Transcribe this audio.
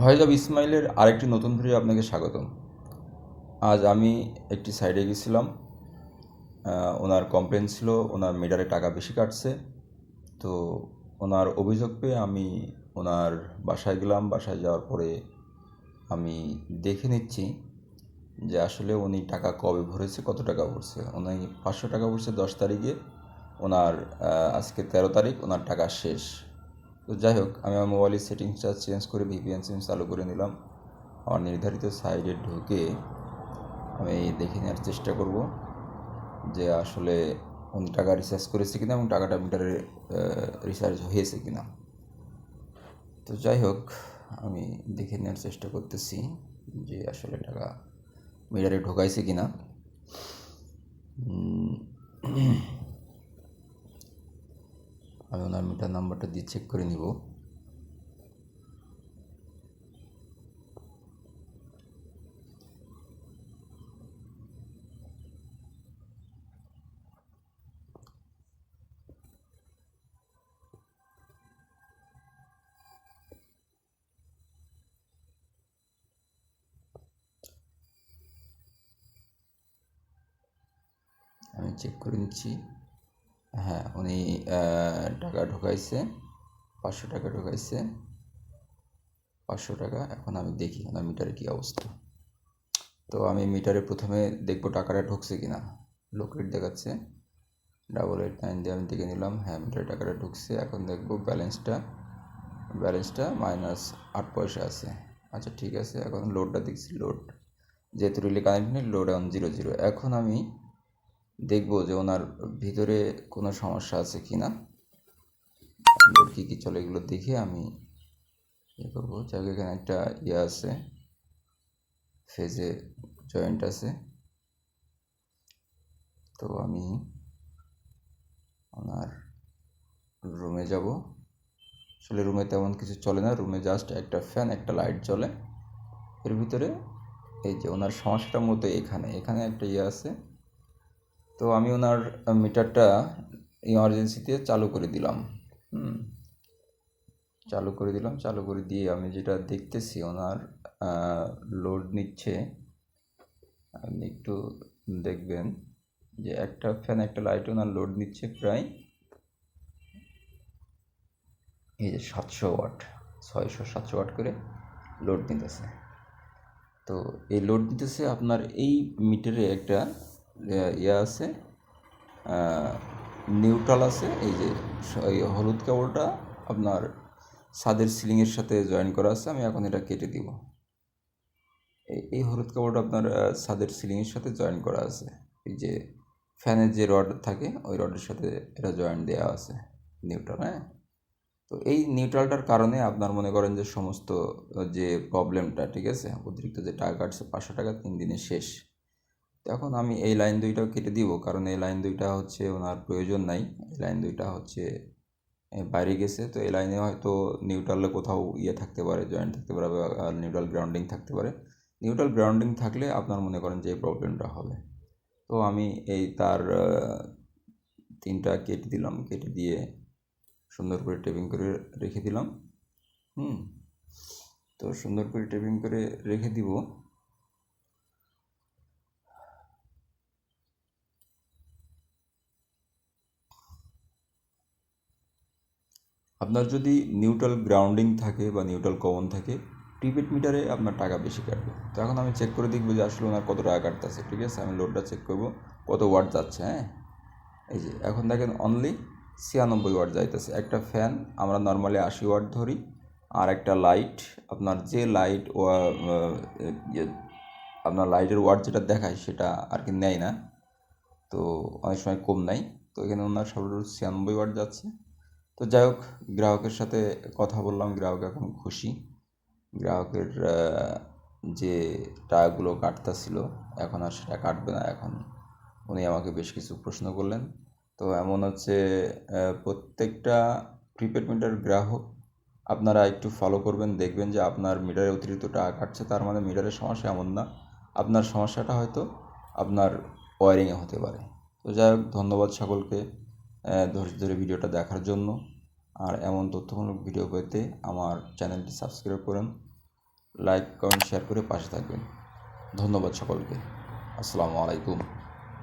Voice of ইসমাইলের আরেকটি নতুন ভিডিও আপনাকে স্বাগতম। আজ আমি একটি সাইডে গেছিলাম। ওনার কমপ্লেন ছিল, ওনার মিটারে টাকা বেশি কাটছে। তো ওনার অভিযোগ পেয়ে আমি ওনার বাসায় গেলাম। বাসায় যাওয়ার পরে আমি দেখে নিচ্ছি যে আসলে উনি টাকা কবে ভরেছে, কত টাকা ভরছে। উনি পাঁচশো টাকা ভরছে দশ তারিখে। ওনার আজকে তেরো তারিখ, ওনার টাকা শেষ। তো যাই হোক, আমি আমার মোবাইলের সেটিংসটা চেঞ্জ করে ভিপিএন সিম চালু করে নিলাম। আমার নির্ধারিত সাইডে ঢুকে আমি দেখে নেওয়ার চেষ্টা করব যে আসলে উনি টাকা রিচার্জ করেছে কিনা এবং টাকাটা মিটারে রিচার্জ হয়েছে কিনা। তো যাই হোক, আমি দেখে নেওয়ার চেষ্টা করতেছি যে আসলে টাকা মিটারে ঢোকাইছে কিনা। আমি ওনার মিটার নাম্বারটা দিয়ে চেক করে নিব। আমি চেক করে নিচ্ছি। হ্যাঁ উনি টাকা ঢোকাইছে, পাঁচশো টাকা ঢোকাইছে। পাঁচশো টাকা, এখন আমি দেখি ওনার মিটারে কী অবস্থা। তো আমি মিটারে প্রথমে দেখব টাকাটা ঢুকছে কি না লোকেট দেখাচ্ছে, ডাবল এইট নাইন দিয়ে আমি দেখে নিলাম হ্যাঁ মিটারে টাকাটা ঢুকছে। এখন দেখব ব্যালেন্সটা ব্যালেন্সটা মাইনাস আট পয়সা আছে। আচ্ছা ঠিক আছে, এখন লোডটা দেখছি, লোড। যেহেতু রিলে কানেক্ট নেই, লোড এখন জিরো জিরো। এখন আমি দেখব যে ওনার ভিতরে কোনো সমস্যা আছে কি না। কী কী চলে এগুলো দেখে আমি ইয়ে করব। যাক, এখানে একটা ইয়ে আছে ফেজে জয়েন্ট আছে। তো আমি ওনার রুমে যাব। আসলে রুমে তেমন কিছু চলে না রুমে জাস্ট একটা ফ্যান একটা লাইট চলে এর ভিতরে এই যে ওনার সমস্যাটা মতো এখানে এখানে একটা ইয়ে আছে। তো আমি ওনার মিটারটা ইমার্জেন্সিতে চালু করে দিলাম। হুম। চালু করে দিলাম, চালু করে দিয়ে আমি যেটা দেখতেছি ওনার লোড নিচ্ছে, আপনি একটু দেখবেন যে একটা ফ্যান একটা লাইট ওনার লোড নিচ্ছে প্রায় এই যে সাতশো ওয়াট, ছয়শো, সাতশো ওয়াট করে লোড নিতেছে। তো এই লোড নিতেছে আপনার এই মিটারে একটা ইয়ে আছে নিউট্রাল আছে, এই যে এই হলুদ কেবলটা আপনার ছাদের সিলিংয়ের সাথে জয়েন করা আছে, আমি এখন এটা কেটে দিব। এই হলুদ কেবলটা আপনার ছাদের সিলিংয়ের সাথে জয়েন করা আছে। এই যে ফ্যানের যে রড থাকে, ওই রডের সাথে এটা জয়েন দেওয়া আছে নিউট্রাল হ্যাঁ? তো এই নিউট্রালটার কারণে আপনার মনে করেন যে সমস্ত, যে প্রবলেমটা ঠিক আছে? অতিরিক্ত যে টাকা কাটছে, পাঁচশো টাকা তিন দিনে শেষ। এখন আমি এই লাইন দুইটাও কেটে দিব, কারণ এই লাইন দুইটা হচ্ছে ওনার প্রয়োজন নাই। এই লাইন দুইটা হচ্ছে বাইরে গেছে, তো এই লাইনে হয়তো নিউট্রালে কোথাও ইয়ে থাকতে পারে জয়েন্ট থাকতে পারে বা নিউট্রাল গ্রাউন্ডিং থাকতে পারে। নিউট্রাল গ্রাউন্ডিং থাকলে আপনার মনে করেন যে প্রবলেমটা হবে। তো আমি এই তার তিনটা কেটে দিলাম, কেটে দিয়ে সুন্দর করে টেপিং করে রেখে দিলাম। হুম, তো সুন্দর করে টেপিং করে রেখে দিব। আপনার যদি নিউট্রাল গ্রাউন্ডিং থাকে বা নিউট্রাল কমন থাকে প্রিপেড মিটারে আপনার টাকা বেশি কাটবে। তো এখন আমি চেক করে দেখব যে আসলে ওনার কত টাকা কাটতেছে ঠিক আছে? আমি লোডটা চেক করব কত ওয়াট যাচ্ছে হ্যাঁ? এই যে এখন দেখেন অনলি ছিয়ানব্বই ওয়াট যাইতেছে। একটা ফ্যান আমরা নর্মালি আশি ওয়াট ধরি আর একটা লাইট আপনার যে লাইট ইয়ে, আপনার লাইটের ওয়াট যেটা দেখায় সেটা আর কি নেয় না। তো অনেক সময় কম নাই তো এখানে ওনার সর্বোচ্চ ছিয়ানব্বই ওয়াট যাচ্ছে। তো যাই হোক, গ্রাহকের সাথে কথা বললাম, গ্রাহক এখন খুশি। গ্রাহকের যে টাকাগুলো কাটতেছিল, এখন আর সেটা কাটবে না। এখন উনি আমাকে বেশ কিছু প্রশ্ন করলেন। তো এমন হচ্ছে প্রত্যেকটা প্রিপেড মিটার গ্রাহক আপনারা একটু ফলো করবেন, দেখবেন যে আপনার মিটারে অতিরিক্ত টাকা কাটছে, তার মানে মিটারের সমস্যা এমন না। আপনার সমস্যাটা হয়তো আপনার ওয়ারিংয়ে হতে পারে। তো যাই হোক, ধন্যবাদ সকলকে। ধৈর্য ধরে ভিডিওটা দেখার জন্য। আর এমন তথ্যমূলক ভিডিও পেতে আমার চ্যানেলটি সাবস্ক্রাইব করুন, লাইক, কমেন্ট, শেয়ার করে পাশে থাকবেন। ধন্যবাদ সকলকে। আসসালামু আলাইকুম।